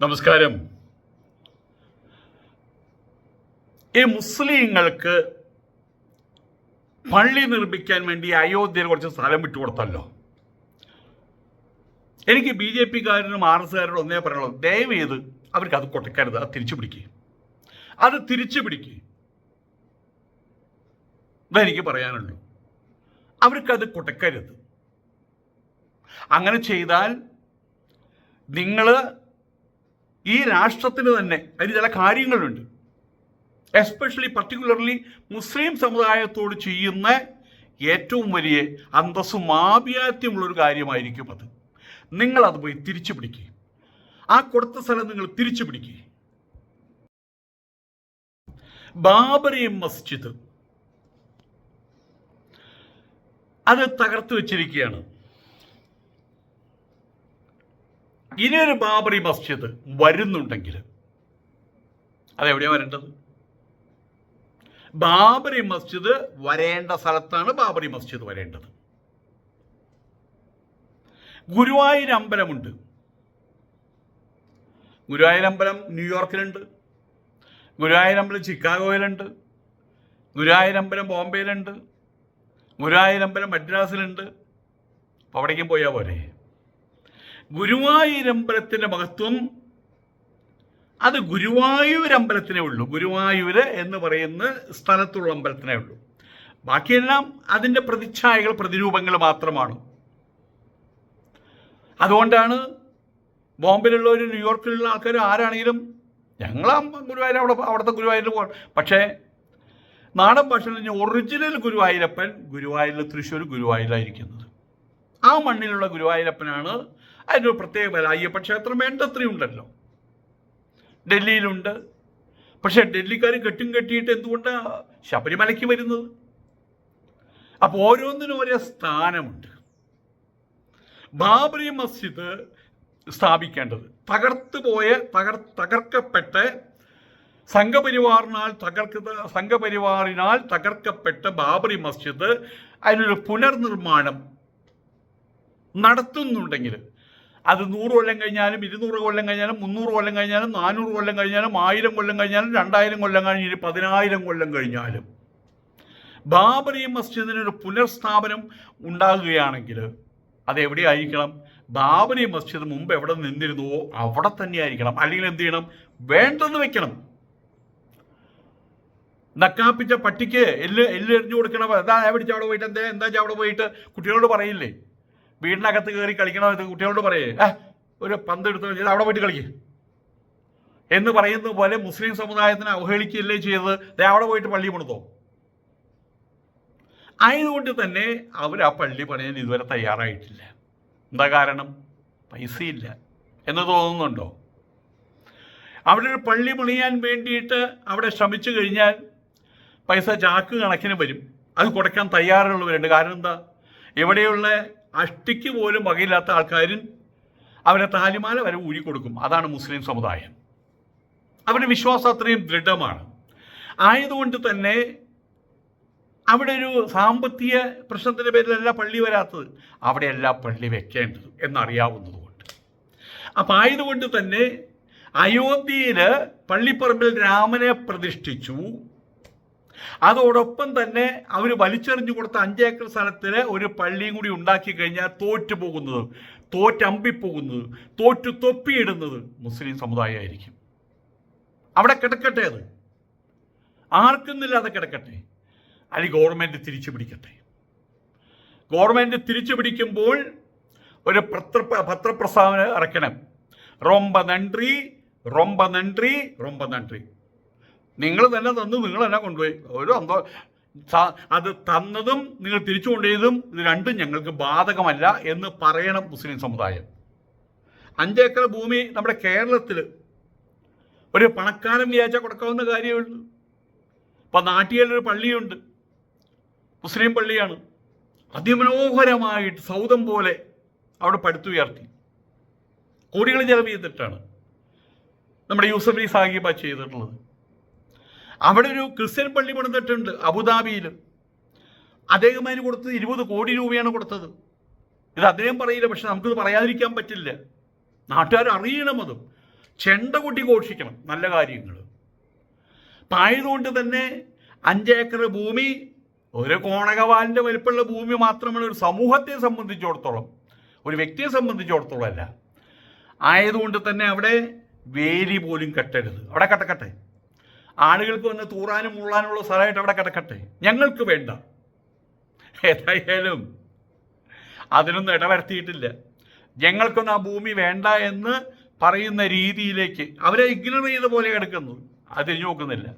നമസ്കാരം. ഈ മുസ്ലിങ്ങൾക്ക് പള്ളി നിർമ്മിക്കാൻ വേണ്ടി അയോധ്യയിൽ കുറച്ച് സ്ഥലം വിട്ടുകൊടുത്തല്ലോ. എനിക്ക് ബി ജെ പിക്കാരനും ആർ എസ് കാരനും ഒന്നേ പറയുള്ളൂ ദയവ് ചെയ്ത് അവർക്ക് അത് കൊടുക്കരുത് അത് തിരിച്ചു പിടിക്കുക അത് തിരിച്ചു പിടിക്കുക ഇതെനിക്ക് പറയാനുള്ളൂ. അവർക്കത് കൊടുക്കരുത്. അങ്ങനെ ചെയ്താൽ നിങ്ങൾ ഈ രാഷ്ട്രത്തിന് തന്നെ അതിന് ചില കാര്യങ്ങളുണ്ട്. എസ്പെഷ്യലി പർട്ടിക്കുലർലി മുസ്ലിം സമുദായത്തോട് ചെയ്യുന്ന ഏറ്റവും വലിയ അന്തസ്സും ആഭിയാത്യമുള്ളൊരു കാര്യമായിരിക്കും അത്. നിങ്ങളത് പോയി തിരിച്ചു പിടിക്കുക ആ കൊടുത്ത സ്ഥലം നിങ്ങൾ തിരിച്ചു പിടിക്കുക ബാബറി മസ്ജിദ്. അത് തകർത്തു വെച്ചിരിക്കുകയാണ്. ഇനിയൊരു ബാബറി മസ്ജിദ് വരുന്നുണ്ടെങ്കിൽ അതെവിടെയാണ് വരേണ്ടത്? ബാബറി മസ്ജിദ് വരേണ്ട സ്ഥലത്താണ് ബാബറി മസ്ജിദ് വരേണ്ടത്. ഗുരുവായൂർ അമ്പലമുണ്ട്. ഗുരുവായൂർ അമ്പലം ന്യൂയോർക്കിലുണ്ട് ഗുരുവായൂർ അമ്പലം ചിക്കാഗോയിലുണ്ട്. ഗുരുവായൂർ അമ്പലം ബോംബെയിലുണ്ട്. ഗുരുവായൂർ അമ്പലം മദ്രാസിലുണ്ട്. അപ്പോൾ അവിടേക്കും പോയാൽ പോരെ? ഗുരുവായൂരമ്പലത്തിന്റെ മഹത്വം അത് ഗുരുവായൂർ അമ്പലത്തിനേ ഉള്ളൂ. ഗുരുവായൂര് എന്ന് പറയുന്ന സ്ഥലത്തുള്ള അമ്പലത്തിനേ ഉള്ളൂ. ബാക്കിയെല്ലാം അതിന്റെ പ്രതിച്ഛായകൾ പ്രതിരൂപങ്ങൾ മാത്രമാണ്. അതുകൊണ്ടാണ് ബോംബെയിലുള്ളവർ ന്യൂയോർക്കിലുള്ള ആൾക്കാർ ആരാണെങ്കിലും ഞങ്ങൾ ഗുരുവായൂർ അവിടെ അവിടുത്തെ ഗുരുവായൂരിൽ പോകണം പക്ഷേ നാടൻ ഭാഷയിൽ ഒറിജിനൽ ഗുരുവായൂരപ്പൻ ഗുരുവായൂരിൽ തൃശ്ശൂർ ഗുരുവായൂരിലായിരിക്കുന്നത്. ആ മണ്ണിലുള്ള ഗുരുവായൂരപ്പനാണ് അതിനൊരു പ്രത്യേകമല്ല അയ്യപ്പ ക്ഷേത്രം വേണ്ടത്രയുണ്ടല്ലോ ഡൽഹിയിലുണ്ട്. പക്ഷേ ഡൽഹിക്കാർ കെട്ടും കെട്ടിയിട്ട് എന്തുകൊണ്ടാണ് ശബരിമലയ്ക്ക് വരുന്നത്? അപ്പോൾ ഓരോന്നിനും ഒരേ സ്ഥാനമുണ്ട്. ബാബറി മസ്ജിദ് സ്ഥാപിക്കേണ്ടത്. തകർത്തു പോയ തകർ തകർക്കപ്പെട്ട സംഘപരിവാറിനാൽ തകർക്ക സംഘപരിവാറിനാൽ തകർക്കപ്പെട്ട ബാബറി മസ്ജിദ് അതിനൊരു പുനർനിർമ്മാണം നടത്തുന്നുണ്ടെങ്കിൽ അത് നൂറ് കൊല്ലം കഴിഞ്ഞാലും ഇരുന്നൂറ് കൊല്ലം കഴിഞ്ഞാലും മുന്നൂറ് കൊല്ലം കഴിഞ്ഞാലും നാനൂറ് കൊല്ലം കഴിഞ്ഞാലും ആയിരം കൊല്ലം കഴിഞ്ഞാലും രണ്ടായിരം കൊല്ലം കഴിഞ്ഞാലും പതിനായിരം കൊല്ലം കഴിഞ്ഞാലും. ബാബറി മസ്ജിദിനൊരു പുനഃസ്ഥാപനം ഉണ്ടാകുകയാണെങ്കിൽ അതെവിടെ എവിടെയായിരിക്കണം? ബാബറി മസ്ജിദ് മുമ്പ് എവിടെ നിന്നിരുന്നുവോ അവിടെ തന്നെ ആയിരിക്കണം അല്ലെങ്കിൽ എന്ത് ചെയ്യണം? വേണ്ടെന്ന് വെക്കണം. നക്കാപ്പിച്ച പട്ടിക്ക് എല്ല് എറിഞ്ഞു കൊടുക്കണം എന്താ അവിടെ പോയിട്ട് എന്താ? എന്താ അവിടെ പോയിട്ട്? കുട്ടികളോട് പറയില്ലേ? വീടിനകത്ത് കയറി കളിക്കണോ എന്ന് കുട്ടികളോട് പറയേ. ഒരു പന്ത് എടുത്ത് വെച്ചാൽ അവിടെ പോയിട്ട് കളിക്കും. എന്ന് പറയുന്ന പോലെ മുസ്ലിം സമുദായത്തിനെ അവഹേളിക്കുകയല്ലേ ചെയ്തത്? ദേ അവിടെ പോയിട്ട് പള്ളി പണിതോ ആയതുകൊണ്ട് തന്നെ അവർ ആ പള്ളി പണിയാൻ ഇതുവരെ തയ്യാറായിട്ടില്ല. എന്താ കാരണം? പൈസയില്ല. എന്ന് തോന്നുന്നുണ്ടോ? അവിടെ ഒരു പള്ളി പണിയാൻ വേണ്ടിയിട്ട് അവിടെ ശ്രമിച്ചു കഴിഞ്ഞാൽ പൈസ ചാക്ക് കണക്കിന് വരും. അത് കൊടുക്കാൻ തയ്യാറുള്ളവരുണ്ട്. കാരണം എന്താ? ഇവിടെയുള്ള അഷ്ടിക്ക് പോലും വകയില്ലാത്ത ആൾക്കാരും അവരെ താലിമാല വരെ ഊരി കൊടുക്കും. അതാണ് മുസ്ലിം സമുദായം. അവരുടെ വിശ്വാസം അത്രയും ദൃഢമാണ്. ആയതുകൊണ്ട് തന്നെ അവിടെ ഒരു സാമ്പത്തിക പ്രശ്നത്തിന്റെ പേരിലല്ല പള്ളി വരാത്തത്. അവിടെയല്ല പള്ളി വെക്കേണ്ടത് എന്നറിയാവുന്നതുകൊണ്ട്. അപ്പം ആയതുകൊണ്ട് തന്നെ അയോധ്യയിൽ പള്ളിപ്പറമ്പിൽ രാമനെ പ്രതിഷ്ഠിച്ചു. അതോടൊപ്പം തന്നെ അവർ വലിച്ചെറിഞ്ഞു കൊടുത്ത അഞ്ചേക്കർ സ്ഥലത്തിന് ഒരു പള്ളിയും കൂടി ഉണ്ടാക്കി കഴിഞ്ഞാൽ തോറ്റു പോകുന്നത് തോറ്റമ്പിപ്പോകുന്നത് തോറ്റു തൊപ്പിയിടുന്നത് മുസ്ലിം സമുദായമായിരിക്കും. അവിടെ കിടക്കട്ടെ അത്. ആർക്കൊന്നില്ലാതെ കിടക്കട്ടെ. അല്ലെ ഗവൺമെന്റ് തിരിച്ചു പിടിക്കട്ടെ ഗവൺമെന്റ് തിരിച്ചു പിടിക്കുമ്പോൾ ഒരു പത്ര പത്രപ്രസ്താവന ഇറക്കണം. റൊമ്പ നൻട്രി റൊമ്പ നൻട്രി റൊമ്പ നൻട്രി. നിങ്ങൾ തന്നെ തന്നു നിങ്ങൾ തന്നെ കൊണ്ടുപോയി. ഒരു സന്തോ അത് തന്നതും നിങ്ങൾ തിരിച്ചു കൊണ്ടുപോയതും ഇത് രണ്ടും ഞങ്ങൾക്ക് ബാധകമല്ല എന്ന് പറയണം മുസ്ലിം സമുദായം. അഞ്ചേക്കർ ഭൂമി നമ്മുടെ കേരളത്തിൽ ഒരു പണക്കാരൻ വിചാരിച്ചാൽ കൊടുക്കാവുന്ന കാര്യമുള്ളൂ. ഇപ്പം നാട്ടിലൊരു പള്ളിയുണ്ട്. മുസ്ലിം പള്ളിയാണ്. അതിമനോഹരമായിട്ട് സൗദം പോലെ അവിടെ പടുത്തുയർത്തി കോടികൾ ചെലവ് ചെയ്തിട്ടാണ് നമ്മുടെ യൂസഫ് അലി സാഹിബ ചെയ്തിട്ടുള്ളത്. അവിടെ ഒരു ക്രിസ്ത്യൻ പള്ളി പണിതിട്ടുണ്ട് അബുദാബിയിൽ അദ്ദേഹം അതിന് കൊടുത്തത് ഇരുപത് കോടി രൂപയാണ് കൊടുത്തത്. ഇത് അദ്ദേഹം പറയില്ല പക്ഷെ നമുക്കിത് പറയാതിരിക്കാൻ പറ്റില്ല. നാട്ടുകാർ അറിയണം അതും. ചെണ്ട കൊട്ടി ഘോഷിക്കണം നല്ല കാര്യങ്ങൾ. അപ്പം ആയതുകൊണ്ട് തന്നെ അഞ്ചേക്കർ ഭൂമി ഒരു കോണകവാലിന്റെ വലിപ്പമുള്ള ഭൂമി മാത്രമാണ് ഒരു സമൂഹത്തെ സംബന്ധിച്ചിടത്തോളം ഒരു വ്യക്തിയെ സംബന്ധിച്ചിടത്തോളം അല്ല ആയതുകൊണ്ട് തന്നെ അവിടെ വേലി പോലും കെട്ടരുത്. അവിടെ കട്ടക്കട്ടെ ആളുകൾക്ക് വന്ന് തൂറാനും മുള്ളാനുമുള്ള സ്ഥലമായിട്ട് അവിടെ കിടക്കട്ടെ. ഞങ്ങൾക്ക് വേണ്ട. ഏതായാലും അതിനൊന്നും ഇടവരുത്തിയിട്ടില്ല. ഞങ്ങൾക്കൊന്നും ആ ഭൂമി വേണ്ട എന്ന് പറയുന്ന രീതിയിലേക്ക് അവരെ ഇഗ്നോർ ചെയ്ത പോലെ കിടക്കുന്നു അത് തിരിഞ്ഞു നോക്കുന്നില്ല.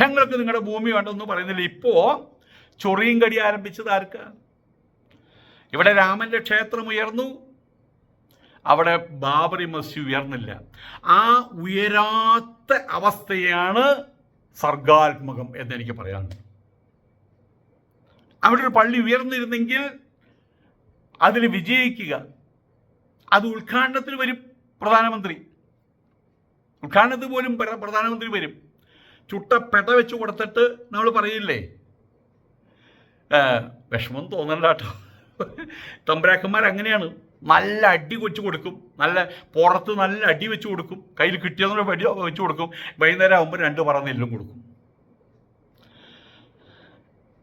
ഞങ്ങൾക്ക് നിങ്ങളുടെ ഭൂമി വേണ്ടെന്ന് പറയുന്നില്ല. ഇപ്പോൾ ചൊറിയും കടി ആരംഭിച്ചത് ആർക്കാണ് ഇവിടെ രാമന്റെ ക്ഷേത്രം ഉയർന്നു. അവിടെ ബാബറി മസ്ജി ഉയർന്നില്ല. ആ ഉയരാത്ത അവസ്ഥയാണ് സർഗാത്മകം എന്നെനിക്ക് പറയാനുണ്ട് അവിടെ ഒരു പള്ളി ഉയർന്നിരുന്നെങ്കിൽ അതിൽ വിജയിക്കുക. അത് ഉദ്ഘാടനത്തിന് വരും പ്രധാനമന്ത്രി. ഉദ്ഘാടനത്തിന് പോലും പ്രധാനമന്ത്രി വരും. ചുട്ട പെട വെച്ച് കൊടുത്തിട്ട് നമ്മൾ പറയില്ലേ? വിഷമം തോന്നണ്ട കേട്ടോ. തമ്പരാക്കന്മാർ അങ്ങനെയാണ് നല്ല അടി വെച്ച് കൊടുക്കും. നല്ല പുറത്ത് നല്ല അടി വെച്ച് കൊടുക്കും. കയ്യിൽ കിട്ടിയതൊന്നും അടി വെച്ച് കൊടുക്കും. വൈകുന്നേരം ആകുമ്പോൾ രണ്ട് പറ നെല്ലും കൊടുക്കും.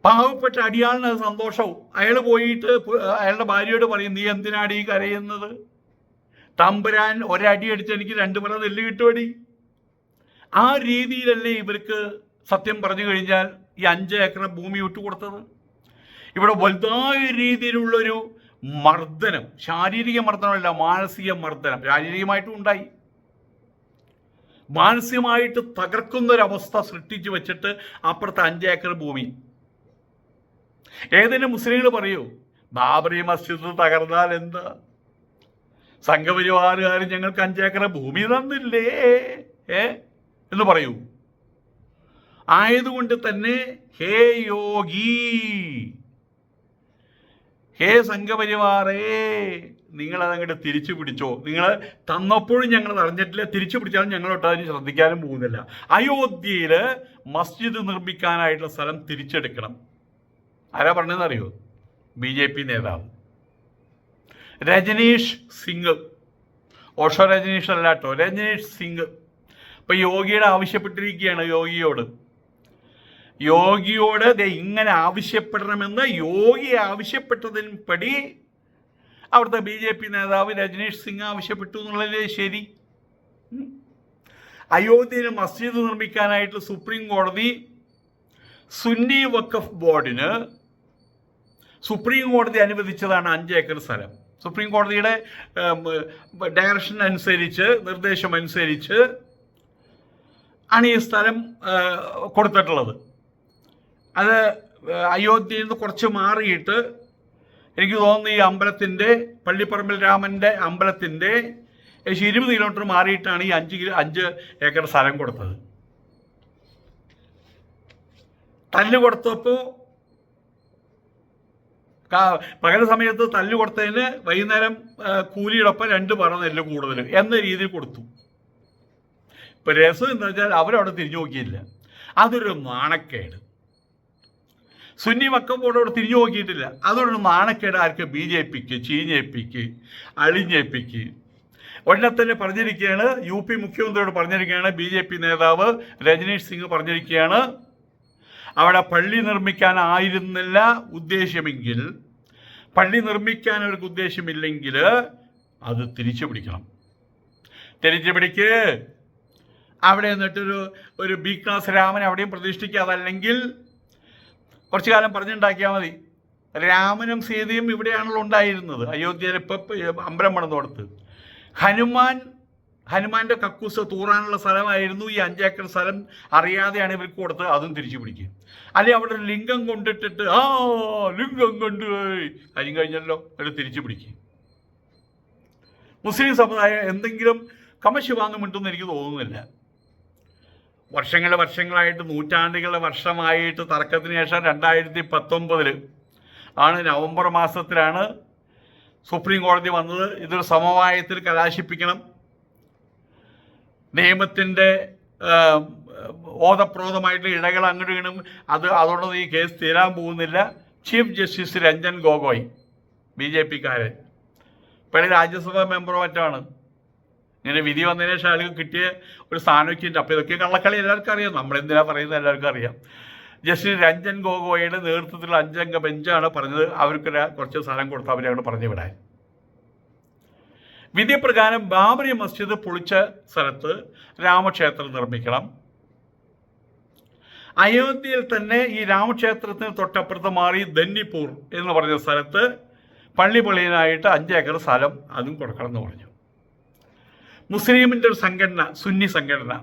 പാവപ്പെട്ട അടിയാളിന് അത് സന്തോഷവും. അയാൾ പോയിട്ട് അയാളുടെ ഭാര്യയോട് പറയും നീ എന്തിനാടി കരയുന്നത്? തമ്പുരാൻ ഒരടി അടിച്ച് എനിക്ക് രണ്ട് പറ നെല്ല് കിട്ടുമടി ആ രീതിയിലല്ലേ ഇവർക്ക് സത്യം പറഞ്ഞു കഴിഞ്ഞാൽ ഈ അഞ്ച് ഏക്കർ ഭൂമി വിട്ടുകൊടുത്തത്. ഇവിടെ വലുതായ രീതിയിലുള്ളൊരു മർദ്ദനം ശാരീരിക മർദ്ദനമല്ല മാനസിക മർദ്ദനം ശാരീരികമായിട്ടും ഉണ്ടായി. മാനസികമായിട്ട് തകർക്കുന്ന ഒരു അവസ്ഥ സൃഷ്ടിച്ചു വെച്ചിട്ട് അപ്പുറത്തെ അഞ്ച് ഏക്കർ ഭൂമി. ഏതെങ്കിലും മുസ്ലിങ്ങൾ പറയൂ ബാബറി മസ്ജിദ് തകർന്നാൽ എന്താ? സംഘപരിവാറുകാർ ഞങ്ങൾക്ക് അഞ്ചേക്കർ ഭൂമി തന്നില്ലേ? ഏ? എന്ന് പറയൂ. ആയതുകൊണ്ട് തന്നെ ഹേ യോഗി! ഹേ സംഘപരിവാറേ നിങ്ങൾ അതങ്ങോട്ട് തിരിച്ചു പിടിച്ചോ. നിങ്ങൾ തന്നപ്പോഴും ഞങ്ങൾ അറിഞ്ഞിട്ടില്ല തിരിച്ചു പിടിച്ചാലും ഞങ്ങളൊട്ട് അതിന് ശ്രദ്ധിക്കാനും പോകുന്നില്ല. അയോധ്യയിൽ മസ്ജിദ് നിർമ്മിക്കാനായിട്ടുള്ള സ്ഥലം തിരിച്ചെടുക്കണം. ആരാ പറഞ്ഞതെന്ന് അറിയോ ബി ജെ പി നേതാവ്. രജനീഷ് സിംഗ്. ഓഷോ രജനീഷ് അല്ലാട്ടോ രജനീഷ് സിംഗ്. ഇപ്പൊ യോഗിയുടെ ആവശ്യപ്പെട്ടിരിക്കുകയാണ് യോഗിയോട്. യോഗിയോട് ഇങ്ങനെ ആവശ്യപ്പെടണമെന്ന് യോഗി ആവശ്യപ്പെട്ടതിന് പടി അവിടുത്തെ ബി ജെ പി നേതാവ് രജനീഷ് സിംഗ് ആവശ്യപ്പെട്ടു എന്നുള്ളതേ ശരി. അയോധ്യയിൽ മസ്ജിദ് നിർമ്മിക്കാനായിട്ട് സുപ്രീം കോടതി സുന്നി വഖഫ് ബോർഡിന് സുപ്രീം കോടതി അനുവദിച്ചതാണ് അഞ്ച് ഏക്കർ സ്ഥലം. സുപ്രീം കോടതിയുടെ ഡയറക്ഷൻ അനുസരിച്ച് നിർദ്ദേശം അനുസരിച്ച് ആണ് ഈ സ്ഥലം കൊടുത്തിട്ടുള്ളത്. അത് അയോധ്യയിൽ നിന്ന് കുറച്ച് മാറിയിട്ട് എനിക്ക് തോന്നുന്നു ഈ അമ്പലത്തിന്റെ പള്ളിപ്പറമ്പിൽ രാമന്റെ അമ്പലത്തിന്റെ ഏകദേശം ഇരുപത് കിലോമീറ്റർ മാറിയിട്ടാണ് ഈ അഞ്ച് കിലോ അഞ്ച് ഏക്കർ സ്ഥലം കൊടുത്തത്. തല്ല് കൊടുത്തപ്പോൾ പകൽ സമയത്ത് തല്ല് കൊടുത്തതിന് വൈകുന്നേരം കൂലിയോടൊപ്പം രണ്ട് പറ നെല്ല് കൂടുതൽ എന്ന രീതിയിൽ കൊടുത്തു. ഇപ്പം രസം എന്ന് വെച്ചാൽ അവരവിടെ തിരിഞ്ഞു നോക്കിയില്ല. അതൊരു നാണക്കേട്. സുന്നി ബോർഡോട് തിരിഞ്ഞു നോക്കിയിട്ടില്ല. അതുകൊണ്ട് നാണക്കേട് ആർക്ക്? ബി ജെ പിക്ക് ചീഞ്ഞേപ്പിക്ക് അളിഞ്ഞേപ്പിക്ക് ഉടനെ തന്നെ പറഞ്ഞിരിക്കുകയാണ് യു പി മുഖ്യമന്ത്രിയോട് പറഞ്ഞിരിക്കുകയാണ് ബി ജെ പി നേതാവ് രജനീഷ് സിംഗ് പറഞ്ഞിരിക്കുകയാണ് അവിടെ പള്ളി നിർമ്മിക്കാനായിരുന്നില്ല ഉദ്ദേശമെങ്കിൽ പള്ളി നിർമ്മിക്കാൻ അവർക്ക് ഉദ്ദേശമില്ലെങ്കിൽ അത് തിരിച്ചു പിടിക്കണം. തിരിച്ചു പിടിക്ക്. അവിടെ എന്നിട്ടൊരു ഒരു ബി ക്ലാസ് രാമൻ അവിടെയും പ്രതിഷ്ഠിക്കുക അതല്ലെങ്കിൽ കുറച്ചു കാലം പറഞ്ഞുണ്ടാക്കിയാൽ മതി. രാമനും സീതയും ഇവിടെയാണല്ലോ ഉണ്ടായിരുന്നത്. അയോധ്യയിൽ ഇപ്പം അമ്പലം പണിതോടത്ത്. ഹനുമാൻ ഹനുമാന്റെ കക്കൂസ് തൂറാനുള്ള സ്ഥലമായിരുന്നു ഈ അഞ്ചേക്കർ സ്ഥലം. അറിയാതെയാണ് ഇവർക്ക് കൊടുത്തത്. അതും തിരിച്ചു പിടിക്കുക അല്ലെ അവിടെ ഒരു ലിംഗം കൊണ്ടിട്ടിട്ട് ആ ലിംഗം കൊണ്ടുപോയി കാര്യം കഴിഞ്ഞല്ലോ. അവർ തിരിച്ചു പിടിക്കുക മുസ്ലിം സമുദായം എന്തെങ്കിലും കമശി വാങ്ങുമുണ്ടെന്ന് എനിക്ക് തോന്നുന്നില്ല. വർഷങ്ങളെ വർഷങ്ങളായിട്ട് നൂറ്റാണ്ടുകളുടെ വർഷമായിട്ട് തർക്കത്തിന് ശേഷം രണ്ടായിരത്തി പത്തൊമ്പതിൽ ആണ് നവംബർ മാസത്തിലാണ് സുപ്രീം കോടതി വന്നത്. ഇതൊരു സമവായത്തിൽ കലാശിപ്പിക്കണം. നിയമത്തിന്റെ ഓതപ്രോതമായിട്ട് ഇടകൾ അങ്ങോട്ട് വീണും. അത് അതുകൊണ്ട് ഈ കേസ് തീരാൻ പോകുന്നില്ല. Chief justice Ranjan Gogoi B J പിക്കാരൻ. പഴയ രാജ്യസഭാ മെമ്പറോ മറ്റാണ് ഇങ്ങനെ വിധി വന്നതിന് ശേഷം ആളുകൾ കിട്ടിയ ഒരു സ്ഥാനമൊക്കെ ഉണ്ട്. അപ്പോൾ ഇതൊക്കെ കള്ളക്കളി എല്ലാവർക്കും അറിയാം. നമ്മളെന്തിനാ പറയുന്നത് എല്ലാവർക്കും അറിയാം. ജസ്റ്റിസ് രഞ്ജൻ ഗോഗോയുടെ നേതൃത്വത്തിലുള്ള അഞ്ചംഗ ബെഞ്ചാണ് പറഞ്ഞത്. അവർക്കൊരു കുറച്ച് സ്ഥലം കൊടുത്ത് അവരെ അങ്ങോട്ട് പറഞ്ഞു വിടാൻ. വിധിപ്രകാരം ബാബരി മസ്ജിദ് പൊളിച്ച സ്ഥലത്ത് രാമക്ഷേത്രം നിർമ്മിക്കണം. അയോധ്യയിൽ തന്നെ ഈ രാമക്ഷേത്രത്തിന് തൊട്ടപ്പുറത്ത് മാറി ദന്നിപ്പൂർ എന്ന് പറഞ്ഞ സ്ഥലത്ത് പള്ളി പള്ളിയനായിട്ട് അഞ്ച് ഏക്കർ സ്ഥലം അതും കൊടുക്കണം എന്ന് പറഞ്ഞു. മുസ്ലിമിന്റെ ഒരു സംഘടന സുന്നി സംഘടന.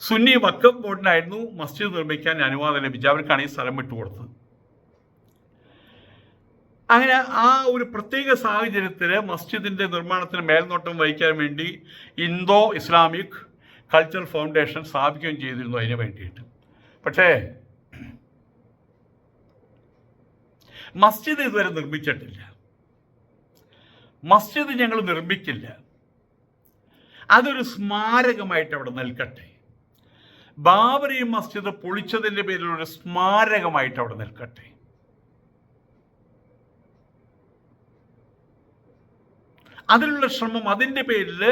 സുന്നി വക്കം ബോർഡിനായിരുന്നു മസ്ജിദ് നിർമ്മിക്കാൻ അനുവാദം ലഭിച്ചത്. അവർക്കാണ് ഈ സ്ഥലം വിട്ടുകൊടുത്തത് അങ്ങനെ ആ ഒരു പ്രത്യേക സാഹചര്യത്തിൽ മസ്ജിദിന്റെ നിർമ്മാണത്തിന് മേൽനോട്ടം വഹിക്കാൻ വേണ്ടി ഇന്തോ ഇസ്ലാമിക് കൾച്ചറൽ ഫൗണ്ടേഷൻ സ്ഥാപിക്കുകയും ചെയ്തിരുന്നു അതിന് വേണ്ടിയിട്ട്. പക്ഷേ മസ്ജിദ് ഇതുവരെ നിർമ്മിച്ചിട്ടില്ല. മസ്ജിദ് ഞങ്ങൾ നിർമ്മിക്കില്ല. അതൊരു സ്മാരകമായിട്ട് അവിടെ നിൽക്കട്ടെ. ബാബരി മസ്ജിദ് പൊളിച്ചതിന്റെ പേരിൽ ഒരു സ്മാരകമായിട്ട് അവിടെ നിൽക്കട്ടെ. അതിനുള്ള ശ്രമം അതിന്റെ പേരിൽ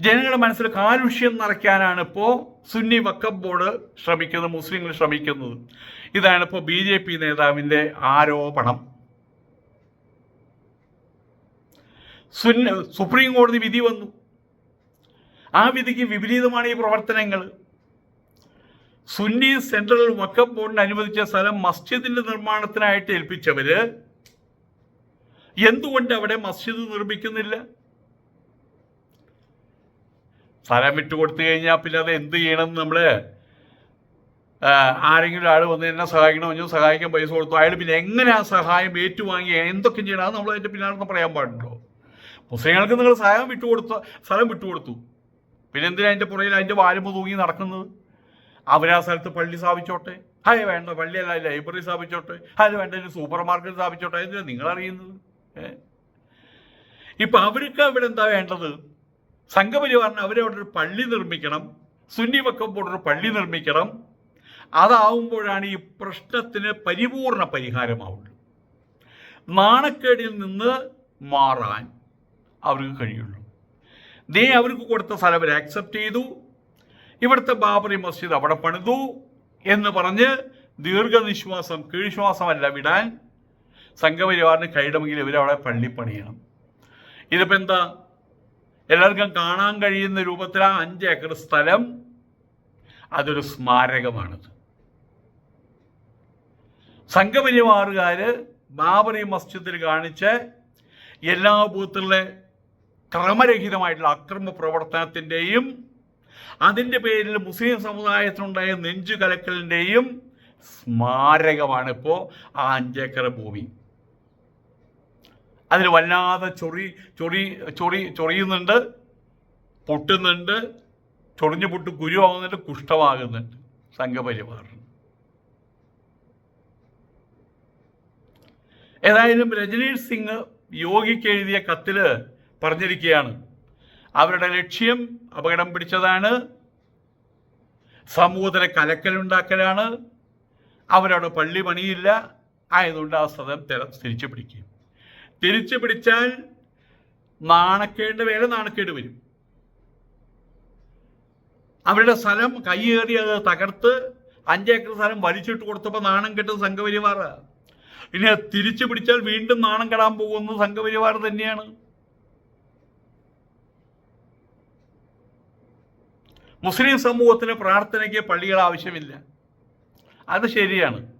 ജനങ്ങളുടെ മനസ്സിൽ കാലുഷ്യം നിറയ്ക്കാനാണ് ഇപ്പോൾ സുന്നി വക്കബ് ബോർഡ് ശ്രമിക്കുന്നത് മുസ്ലിങ്ങൾ ശ്രമിക്കുന്നത്. ഇതാണ് ഇപ്പോൾ ബി നേതാവിന്റെ ആരോപണം സുന്ന സുപ്രീം കോടതി വിധി വന്നു. ആ വിധിക്ക് വിപരീതമാണ് ഈ പ്രവർത്തനങ്ങൾ. സുന്നി സെൻട്രൽ വക്കഫ് ബോർഡിന് അനുവദിച്ച സ്ഥലം മസ്ജിദിന്റെ നിർമ്മാണത്തിനായിട്ട് ഏൽപ്പിച്ചവര് എന്തുകൊണ്ട് അവിടെ മസ്ജിദ് നിർമ്മിക്കുന്നില്ല? സ്ഥലം വിട്ടു കൊടുത്തു കഴിഞ്ഞാൽ പിന്നെ അത് എന്ത് ചെയ്യണം നമ്മൾ ആരെങ്കിലും ആൾ വന്ന് എന്നെ സഹായിക്കണമെന്ന് സഹായിക്കാൻ പൈസ കൊടുത്തു. അയാൾ പിന്നെ എങ്ങനെ ആ സഹായം ഏറ്റുവാങ്ങി എന്തൊക്കെ ചെയ്യണം? അത് നമ്മൾ അതിന്റെ പിന്നാലെ പറയാൻ പാടുണ്ടോ? മുസ്ലിങ്ങൾക്ക് നിങ്ങൾ സഹായം വിട്ടുകൊടുത്ത സ്ഥലം വിട്ടുകൊടുത്തു. പിന്നെ എന്തിനാ അതിന്റെ പുറയിൽ അതിന്റെ വാലുമ്പ് തൂങ്ങി നടക്കുന്നത്? അവരാ സ്ഥലത്ത് പള്ളി സ്ഥാപിച്ചോട്ടെ? ഹായ് വേണ്ട പള്ളിയല്ല ലൈബ്രറി സ്ഥാപിച്ചോട്ടെ? ഹായ് വേണ്ട ഒരു സൂപ്പർ മാർക്കറ്റ് സ്ഥാപിച്ചോട്ടെ? എന്തിനാ നിങ്ങൾ അറിയുന്നത്? ഇപ്പൊ അവർക്ക് അവിടെ എന്താ വേണ്ടത്? സംഘപരിവാറിന് അവരവിടെ ഒരു പള്ളി നിർമ്മിക്കണം. സുന്നി വക്കം ഒരു പള്ളി നിർമ്മിക്കണം. അതാവുമ്പോഴാണ് ഈ പ്രശ്നത്തിന് പരിപൂർണ പരിഹാരമാവുള്ളൂ നാണക്കേടിൽ നിന്ന് മാറാൻ അവർക്ക് കഴിയുള്ളൂ. ദേ അവർക്ക് കൊടുത്ത സ്ഥലം അവർ ആക്സെപ്റ്റ് ചെയ്തു. ഇവിടുത്തെ ബാബറി മസ്ജിദ് അവിടെ പണിതു എന്ന് പറഞ്ഞ് ദീർഘനിശ്വാസം കീഴ്ശ്വാസമല്ല വിടാൻ സംഘപരിവാറിന് കഴിയണമെങ്കിൽ ഇവരവിടെ പള്ളി പണിയണം. ഇതിപ്പോൾ എന്താ? എല്ലാവർക്കും കാണാൻ കഴിയുന്ന രൂപത്തിൽ ആ അഞ്ച് ഏക്കർ സ്ഥലം. അതൊരു സ്മാരകമാണത്. സംഘപരിവാറുകാർ ബാബറി മസ്ജിദിൽ കാണിച്ച് എല്ലാ ബൂത്തുകളിലെ ക്രമരഹിതമായിട്ടുള്ള അക്രമ പ്രവർത്തനത്തിന്റെയും അതിന്റെ പേരിൽ മുസ്ലിം സമുദായത്തിനുണ്ടായ നെഞ്ചു കലക്കലിന്റെയും സ്മാരകമാണ് ഇപ്പോൾ ആ അഞ്ചേക്കർ ഭൂമി. അതിൽ വല്ലാതെ ചൊറി ചൊറി ചൊറി ചൊറിയുന്നുണ്ട് പൊട്ടുന്നുണ്ട് ചൊറിഞ്ഞു പൊട്ട് കുരുവാകുന്നുണ്ട് കുഷ്ഠമാകുന്നുണ്ട് സംഘപരിവാർ. ഏതായാലും രജനീഷ് സിംഗ് യോഗിക്ക് എഴുതിയ കത്തിൽ പറഞ്ഞിരിക്കുകയാണ്. അവരുടെ ലക്ഷ്യം അപകടം പിടിച്ചതാണ്. സമൂഹത്തിലെ കലക്കലുണ്ടാക്കലാണ് അവരവിടെ പള്ളി പണിയില്ല. ആയതുകൊണ്ട് ആ സ്ഥലം തിര- തിരിച്ചു പിടിക്കും. തിരിച്ചു പിടിച്ചാൽ നാണക്കേട് വേല നാണക്കേട് വരും. അവരുടെ സ്ഥലം കൈയേറി അത് തകർത്ത് അഞ്ചേക്കർ സ്ഥലം വലിച്ചിട്ട് കൊടുത്തപ്പോൾ നാണം കെട്ടത് സംഘപരിവാറ. ഇനി തിരിച്ചു പിടിച്ചാൽ വീണ്ടും നാണം കെടാൻ പോകുന്നത് സംഘപരിവാർ തന്നെയാണ്. മുസ്ലിം സമൂഹത്തിന് പ്രാർത്ഥനയ്ക്ക് പള്ളികൾ ആവശ്യമില്ല. അത് ശരിയാണ്.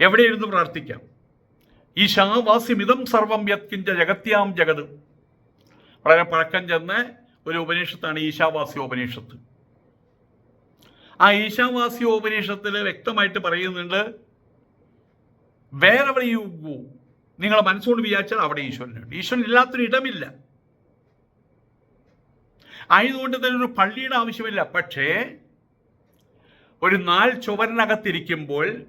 എവിടെ ഇരുന്ന് പ്രാർത്ഥിക്കാം? ഈ ഈശാവാസിമിതം സർവം യത്കിഞ്ച ജഗത്യാം ജഗത്. വളരെ പഴക്കം ചെന്ന ഒരു ഉപനിഷത്താണ് ഈശാവാസി ഉപനിഷത്ത്. ആ ഈശാവാസി ഉപനിഷത്തിൽ വ്യക്തമായിട്ട് പറയുന്നുണ്ട് വേറെ യു ഗോ നിങ്ങളെ മനസ്സുകൊണ്ട് വിചാരിച്ചാൽ അവിടെ ഈശ്വരനുണ്ട്. ഈശ്വരൻ ഇല്ലാത്തൊരു ഇടമില്ല ആയതുകൊണ്ട് തന്നെ ഒരു പള്ളിയുടെ ആവശ്യമില്ല. പക്ഷേ ഒരു നാല് ചുവരിനകത്തിരിക്കുമ്പോൾ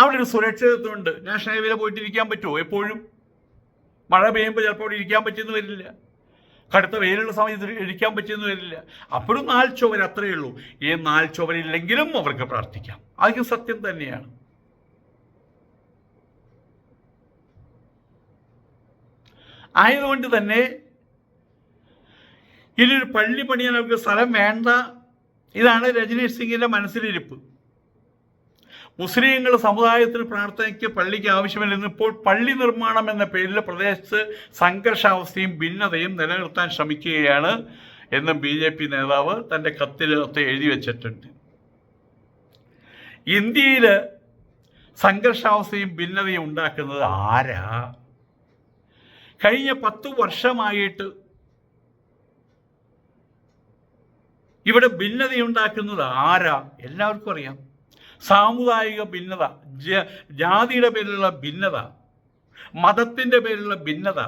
അവിടെ ഒരു സുരക്ഷിതത്വമുണ്ട്. നാഷണൽ ഹൈവേയിൽ പോയിട്ട് ഇരിക്കാൻ പറ്റുമോ? എപ്പോഴും. മഴ പെയ്യുമ്പോൾ ചിലപ്പോൾ അവിടെ ഇരിക്കാൻ പറ്റിയെന്ന് വരില്ല. കടുത്ത വെയിലുള്ള സമയത്ത് ഇരിക്കാൻ പറ്റിയെന്ന് വരില്ല. അപ്പോഴും നാല് ചുവർ അത്രയേ ഉള്ളൂ. ഈ നാല് ചുവരില്ലെങ്കിലും അവർക്ക് പ്രാർത്ഥിക്കാം. അതൊക്കെ സത്യം തന്നെയാണ്. ആയതുകൊണ്ട് തന്നെ ഇനിയൊരു പള്ളി പണിയാൻ അവർക്ക് സ്ഥലം വേണ്ട. ഇതാണ് രജനീഷ് സിംഗിന്റെ മനസ്സിലിരിപ്പ്. മുസ്ലിങ്ങൾ സമുദായത്തിന് പ്രാർത്ഥനയ്ക്ക് പള്ളിക്ക് ആവശ്യമില്ലെന്ന് ഇപ്പോൾ പള്ളി നിർമ്മാണം എന്ന പേരിൽ പ്രദേശത്ത് സംഘർഷാവസ്ഥയും ഭിന്നതയും നിലനിർത്താൻ ശ്രമിക്കുകയാണ് എന്ന് ബി ജെ പി നേതാവ് തന്റെ കത്തിലകത്ത് എഴുതി വച്ചിട്ടുണ്ട്. ഇന്ത്യയിൽ സംഘർഷാവസ്ഥയും ഭിന്നതയും ഉണ്ടാക്കുന്നത് ആരാ? കഴിഞ്ഞ പത്തു വർഷമായിട്ട് ഇവിടെ ഭിന്നതയുണ്ടാക്കുന്നത് ആരാ? എല്ലാവർക്കും അറിയാം. സാമുദായിക ഭിന്നത ജാതിയുടെ പേരിലുള്ള ഭിന്നത മതത്തിന്റെ പേരിലുള്ള ഭിന്നത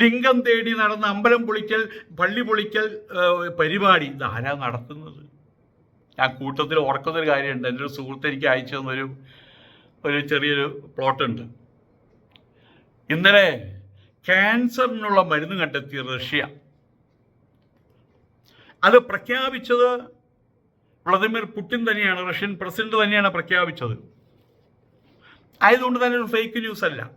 ലിംഗം തേടി നടന്ന അമ്പലം പൊളിക്കൽ പള്ളി പൊളിക്കൽ പരിപാടി ഇതാരാ നടത്തുന്നത്? ഞാൻ കൂട്ടത്തിൽ ഓർക്കുന്നൊരു കാര്യമുണ്ട്. എന്റെ ഒരു സുഹൃത്ത് എനിക്ക് അയച്ചു തന്നൊരു ഒരു ചെറിയൊരു പ്ലോട്ടുണ്ട്. ഇന്നലെ ക്യാൻസറിനുള്ള മരുന്ന് കണ്ടെത്തിയ റഷ്യ. അത് പ്രഖ്യാപിച്ചത് വ്ളാദിമിർ പുടിൻ തന്നെയാണ് റഷ്യൻ പ്രസിഡന്റ് തന്നെയാണ് പ്രഖ്യാപിച്ചത്. ആയതുകൊണ്ട് തന്നെ ഒരു ഫേക്ക് ന്യൂസ് അല്ല.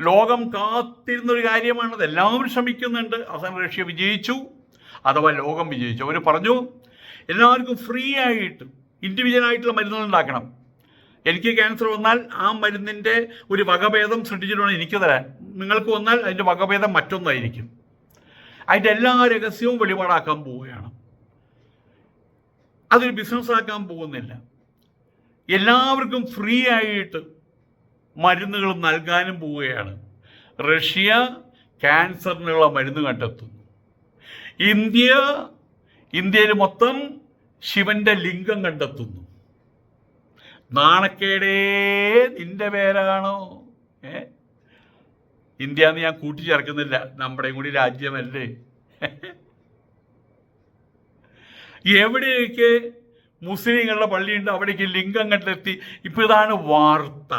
ലോകം കാത്തിരുന്നൊരു കാര്യമാണത് എല്ലാവരും ശ്രമിക്കുന്നുണ്ട്. അവസാനം റഷ്യ വിജയിച്ചു അഥവാ ലോകം വിജയിച്ചു. അവർ പറഞ്ഞു എല്ലാവർക്കും ഫ്രീ ആയിട്ട് ഇൻഡിവിജ്വൽ ആയിട്ടുള്ള മരുന്നുകൾ ഉണ്ടാക്കണം. എനിക്ക് ക്യാൻസർ വന്നാൽ ആ മരുന്നിന്റെ ഒരു വകഭേദം സൃഷ്ടിച്ചിട്ട് വേണം എനിക്ക് തരാൻ. നിങ്ങൾക്ക് വന്നാൽ അതിന്റെ വകഭേദം മറ്റൊന്നായിരിക്കും. അതിന്റെ എല്ലാ രഹസ്യവും വെളിപാടാക്കാൻ പോവുകയാണ്. അതൊരു ബിസിനസ് ആക്കാൻ പോകുന്നില്ല. എല്ലാവർക്കും ഫ്രീ ആയിട്ട് മരുന്നുകൾ നൽകാനും പോവുകയാണ്. റഷ്യ ക്യാൻസറിനുള്ള മരുന്ന് കണ്ടെത്തുന്നു. ഇന്ത്യ ഇന്ത്യയിൽ മൊത്തം ശിവന്റെ ലിംഗം കണ്ടെത്തുന്നു. നാണക്കേടേ നിന്റെ പേരാണോ? ഏ? ഇന്ത്യ എന്ന് ഞാൻ കൂട്ടിച്ചേർക്കുന്നില്ല. നമ്മുടെയും കൂടി രാജ്യമല്ലേ? എവിടെയൊക്കെ മുസ്ലിങ്ങളുടെ പള്ളിയുണ്ട് അവിടേക്ക് ലിംഗം കണ്ടെത്തി. ഇപ്പൊ ഇതാണ് വാർത്ത.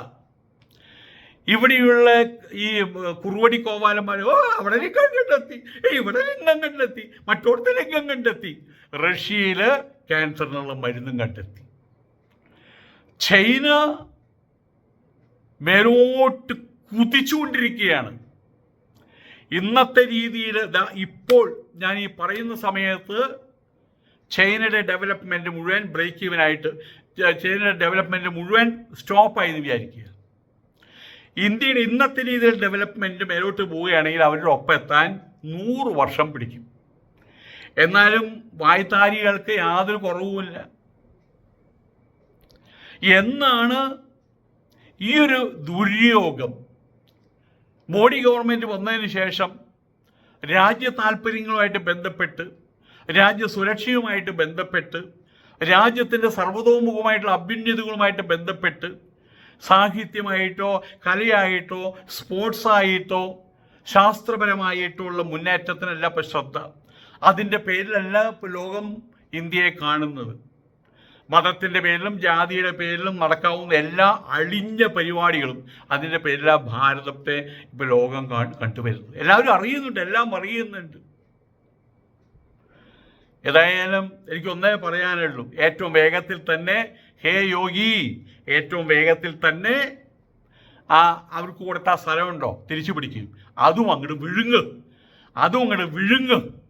ഇവിടെയുള്ള ഈ കുറുവടി കോവാലന്മാർ ഓ അവിടെ ലിംഗം കണ്ടെത്തി. ഇവിടെ ലിംഗം കണ്ടെത്തി. മറ്റോടത്ത് ലിംഗം കണ്ടെത്തി. റഷ്യയിൽ ക്യാൻസറിനുള്ള മരുന്നും കണ്ടെത്തി. ചൈന മേലോട്ട് കുതിച്ചുകൊണ്ടിരിക്കുകയാണ്. ഇന്നത്തെ രീതിയിൽ ഇപ്പോൾ ഞാൻ ഈ പറയുന്ന സമയത്ത് ചൈനയുടെ ഡെവലപ്മെന്റ് മുഴുവൻ ബ്രേക്ക് ഈവനായിട്ട് ചൈനയുടെ ഡെവലപ്മെന്റ് മുഴുവൻ സ്റ്റോപ്പായി വിചാരിക്കുക. ഇന്ത്യയുടെ ഇന്നത്തെ രീതിയിൽ ഡെവലപ്മെന്റ് മേലോട്ട് പോവുകയാണെങ്കിൽ അവരുടെ ഒപ്പം എത്താൻ നൂറ് വർഷം പിടിക്കും. എന്നാലും വായ്ത്താരികൾക്ക് യാതൊരു കുറവുമില്ല എന്നാണ് ഈ ഒരു ദുര്യോഗം. മോഡി ഗവൺമെന്റ് വന്നതിന് ശേഷം രാജ്യ താല്പര്യങ്ങളുമായിട്ട് ബന്ധപ്പെട്ട് രാജ്യ സുരക്ഷയുമായിട്ട് ബന്ധപ്പെട്ട് രാജ്യത്തിന്റെ സർവതോമുഖമായിട്ടുള്ള അഭ്യുന്നതകളുമായിട്ട് ബന്ധപ്പെട്ട് സാഹിത്യമായിട്ടോ കലയായിട്ടോ സ്പോർട്സായിട്ടോ ശാസ്ത്രപരമായിട്ടോ ഉള്ള മുന്നേറ്റത്തിനല്ല ഇപ്പം ശ്രദ്ധ. അതിന്റെ പേരിലല്ല ലോകം ഇന്ത്യയെ കാണുന്നത്. മതത്തിന്റെ പേരിലും ജാതിയുടെ പേരിലും നടക്കാവുന്ന എല്ലാ അഴിഞ്ഞ പരിപാടികളും അതിന്റെ പേരിലാണ് ഭാരതത്തെ ഇപ്പോൾ ലോകം കണ്ടുവരുന്നത്. എല്ലാവരും അറിയുന്നുണ്ട് എല്ലാം അറിയുന്നുണ്ട്. ഏതായാലും എനിക്ക് ഒന്നേ പറയാനുള്ളൂ ഏറ്റവും വേഗത്തിൽ തന്നെ ഹേ യോഗി ഏറ്റവും വേഗത്തിൽ തന്നെ ആ അവർക്ക് കൊടുത്ത സ്ഥലമുണ്ടോ? തിരിച്ചു പിടിക്കും അതും അങ്ങോട്ട് വിഴുങ്ങ്. അതും അങ്ങോട്ട് വിഴുങ്ങ്.